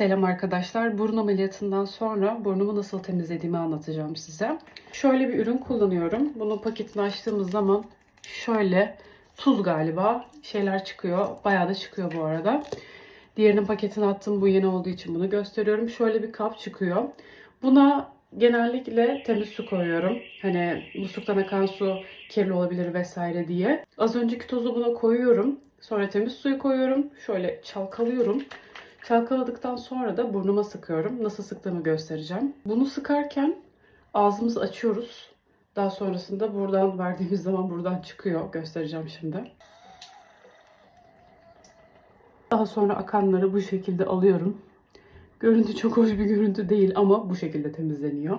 Selam arkadaşlar. Burun ameliyatından sonra burnumu nasıl temizlediğimi anlatacağım size. Şöyle bir ürün kullanıyorum. Bunun paketini açtığımız zaman şöyle tuz galiba şeyler çıkıyor. Bayağı da çıkıyor bu arada. Diğerinin paketini attım. Bu yeni olduğu için bunu gösteriyorum. Şöyle bir kap çıkıyor. Buna genellikle temiz su koyuyorum. Hani musluktan akan su kirli olabilir vesaire diye. Az önceki tozu buna koyuyorum. Sonra temiz suyu koyuyorum. Şöyle çalkalıyorum. Çalkaladıktan sonra da burnuma sıkıyorum. Nasıl sıktığımı göstereceğim. Bunu sıkarken ağzımızı açıyoruz. Daha sonrasında buradan verdiğimiz zaman buradan çıkıyor. Göstereceğim şimdi. Daha sonra akanları bu şekilde alıyorum. Görüntü çok hoş bir görüntü değil ama bu şekilde temizleniyor.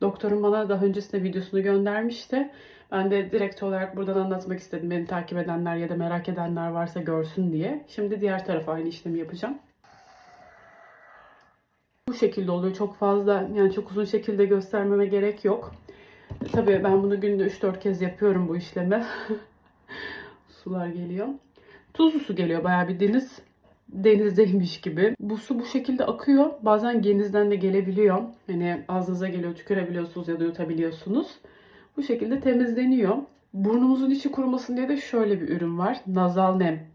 Doktorum bana daha öncesinde videosunu göndermişti. Ben de direkt olarak buradan anlatmak istedim. Beni takip edenler ya da merak edenler varsa görsün diye. Şimdi diğer tarafa aynı işlemi yapacağım. Bu şekilde oluyor. Çok fazla yani çok uzun şekilde göstermeme gerek yok. Tabii ben bunu günde 3-4 kez yapıyorum bu işlemi. Sular geliyor. Tuzlu su geliyor bayağı bir deniz denizdeymiş gibi. Bu su bu şekilde akıyor. Bazen genizden de gelebiliyor. Hani ağzınıza geliyor, tükürebiliyorsunuz ya da yutabiliyorsunuz. Bu şekilde temizleniyor. Burnumuzun içi kurumasın diye de şöyle bir ürün var. Nazal nem.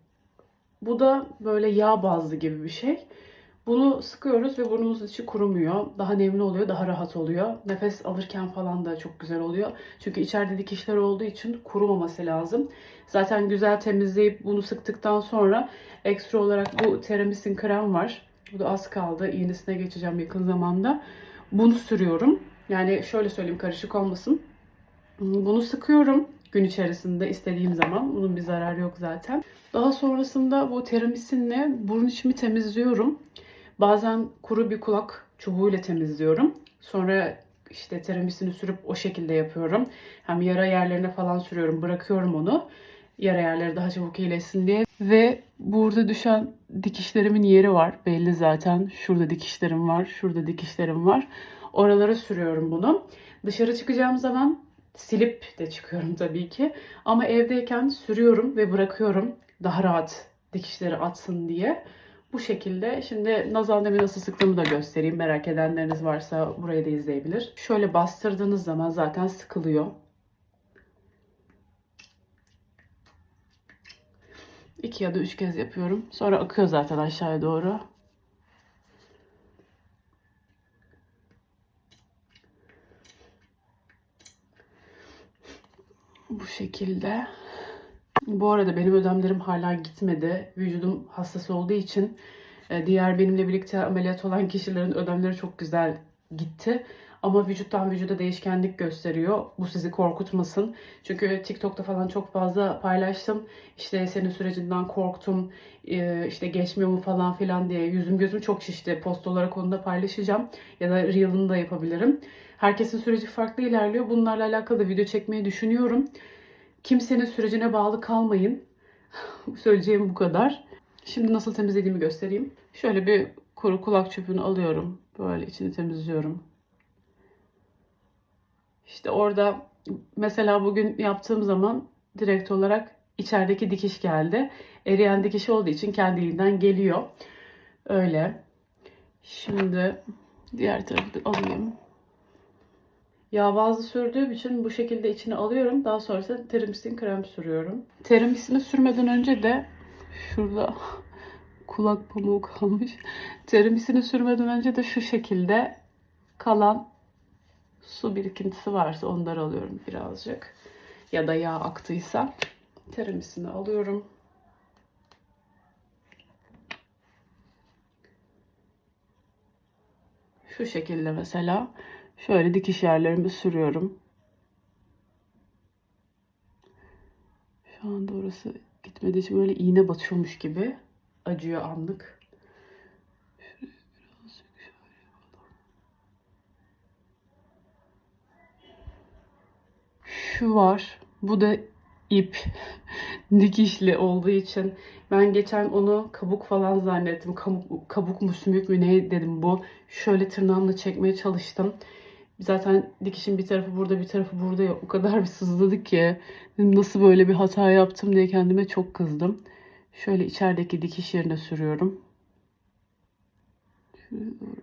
Bu da böyle yağ bazlı gibi bir şey. Bunu sıkıyoruz ve burnumuzun içi kurumuyor. Daha nemli oluyor, daha rahat oluyor. Nefes alırken falan da çok güzel oluyor. Çünkü içeride dikişler olduğu için kurumaması lazım. Zaten güzel temizleyip bunu sıktıktan sonra ekstra olarak bu Teramisin krem var. Bu da az kaldı. Yenisine geçeceğim yakın zamanda. Bunu sürüyorum. Yani şöyle söyleyeyim karışık olmasın. Bunu sıkıyorum gün içerisinde istediğim zaman. Bunun bir zararı yok zaten. Daha sonrasında bu teramisinle burun içimi temizliyorum. Bazen kuru bir kulak çubuğuyla temizliyorum. Sonra işte teramisini sürüp o şekilde yapıyorum. Hem yara yerlerine falan sürüyorum. Bırakıyorum onu. Yara yerleri daha çabuk iyileşsin diye. Ve burada düşen dikişlerimin yeri var. Belli zaten. Şurada dikişlerim var. Şurada dikişlerim var. Oralara sürüyorum bunu. Dışarı çıkacağım zaman silip de çıkıyorum tabii ki. Ama evdeyken sürüyorum ve bırakıyorum. Daha rahat dikişleri atsın diye. Bu şekilde. Şimdi nazal nemi nasıl sıktığımı da göstereyim. Merak edenleriniz varsa burayı da izleyebilir. Şöyle bastırdığınız zaman zaten sıkılıyor. İki ya da üç kez yapıyorum. Sonra akıyor zaten aşağıya doğru. Bu şekilde. Bu arada benim ödemlerim hala gitmedi. Vücudum hassas olduğu için e, diğer benimle birlikte ameliyat olan kişilerin ödemleri çok güzel gitti. Ama vücuttan vücuda değişkenlik gösteriyor. Bu sizi korkutmasın. Çünkü TikTok'ta falan çok fazla paylaştım. İşte senin sürecinden korktum. e, işte geçmiyor mu falan filan diye. Yüzüm gözüm çok şişti. Post olarak onu da paylaşacağım. Ya da Reel'ını da yapabilirim. Herkesin süreci farklı ilerliyor. Bunlarla alakalı da video çekmeyi düşünüyorum. Kimsenin sürecine bağlı kalmayın. Söyleyeceğim bu kadar. Şimdi nasıl temizlediğimi göstereyim. Şöyle bir kuru kulak çöpünü alıyorum. Böyle içini temizliyorum. İşte orada mesela bugün yaptığım zaman direkt olarak içerideki dikiş geldi. Eriyen dikiş olduğu için kendiliğinden geliyor. Öyle. Şimdi diğer tarafı da alayım. Yağ bazlı sürdüğüm için bu şekilde içine alıyorum. Daha sonrasında teramisin krem sürüyorum. Teramisini sürmeden önce de şurada kulak pamuğu kalmış. Teramisini sürmeden önce de şu şekilde kalan su birikintisi varsa onları alıyorum birazcık. Ya da yağ aktıysa teramisini alıyorum. Şu şekilde mesela şöyle dikiş yerlerimi sürüyorum. Şu anda orası gitmediği için böyle iğne batıyormuş gibi acıyor anlık. Şu var. Bu da ip dikişli olduğu için ben geçen onu kabuk falan zannettim. Kabuk, kabuk mu sümük mü ne dedim bu. Şöyle tırnağımla çekmeye çalıştım. Zaten dikişin bir tarafı burada bir tarafı burada ya. O kadar bir sızladı ki. Nasıl böyle bir hata yaptım diye kendime çok kızdım. Şöyle içerideki dikiş yerine sürüyorum.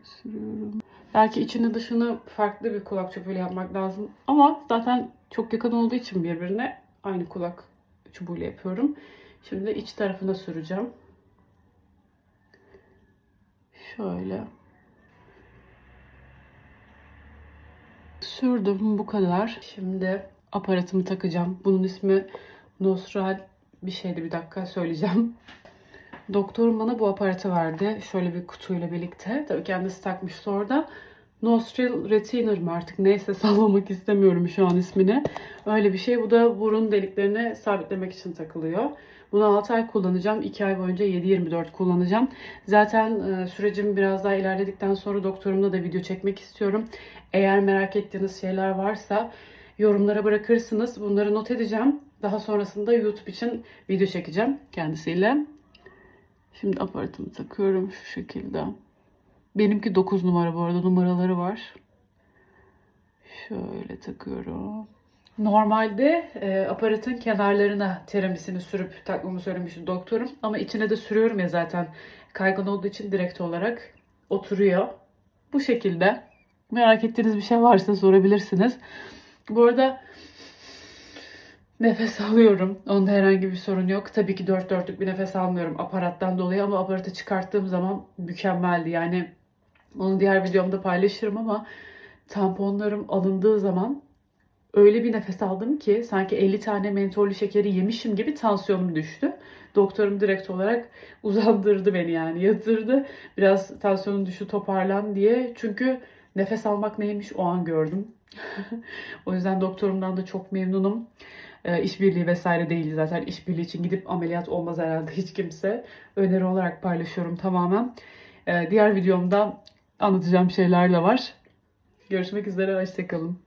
Sürüyorum. Belki içini dışını farklı bir kulak çubuğuyla yapmak lazım. Ama zaten çok yakın olduğu için birbirine aynı kulak çubuğuyla yapıyorum. Şimdi iç tarafına süreceğim. Şöyle. Sürdüm bu kadar. Şimdi aparatımı takacağım. Bunun ismi Nostral bir şeydi bir dakika söyleyeceğim. Doktorum bana bu aparatı verdi. Şöyle bir kutuyla birlikte. Tabii kendisi takmıştı orada. Nostril Retainer mi artık neyse sallamak istemiyorum şu an ismini. Öyle bir şey. Bu da burun deliklerini sabitlemek için takılıyor. Bunu 6 ay kullanacağım. 2 ay boyunca 7-24 kullanacağım. Zaten e, sürecim biraz daha ilerledikten sonra doktorumla da video çekmek istiyorum. Eğer merak ettiğiniz şeyler varsa yorumlara bırakırsınız. Bunları not edeceğim. Daha sonrasında YouTube için video çekeceğim kendisiyle. Şimdi aparatımı takıyorum şu şekilde. Benimki 9 numara bu arada numaraları var. Şöyle takıyorum. Normalde e, aparatın kenarlarına teramisini sürüp takmamı söylemişti doktorum. Ama içine de sürüyorum ya zaten. Kaygan olduğu için direkt olarak oturuyor. Bu şekilde. Merak ettiğiniz bir şey varsa sorabilirsiniz. Bu arada nefes alıyorum. Onda herhangi bir sorun yok. Tabii ki dört dörtlük bir nefes almıyorum aparattan dolayı ama aparatı çıkarttığım zaman mükemmeldi. Yani onu diğer videomda paylaşırım ama tamponlarım alındığı zaman öyle bir nefes aldım ki sanki 50 tane mentollü şekeri yemişim gibi tansiyonum düştü. Doktorum direkt olarak uzandırdı beni yani yatırdı. Biraz tansiyonun düşü toparlan diye. Çünkü nefes almak neymiş o an gördüm. o yüzden doktorumdan da çok memnunum. E, işbirliği vesaire değil zaten. işbirliği için gidip ameliyat olmaz herhalde hiç kimse. Öneri olarak paylaşıyorum tamamen. E, diğer videomda anlatacağım şeyler de var. Görüşmek üzere, hoşçakalın.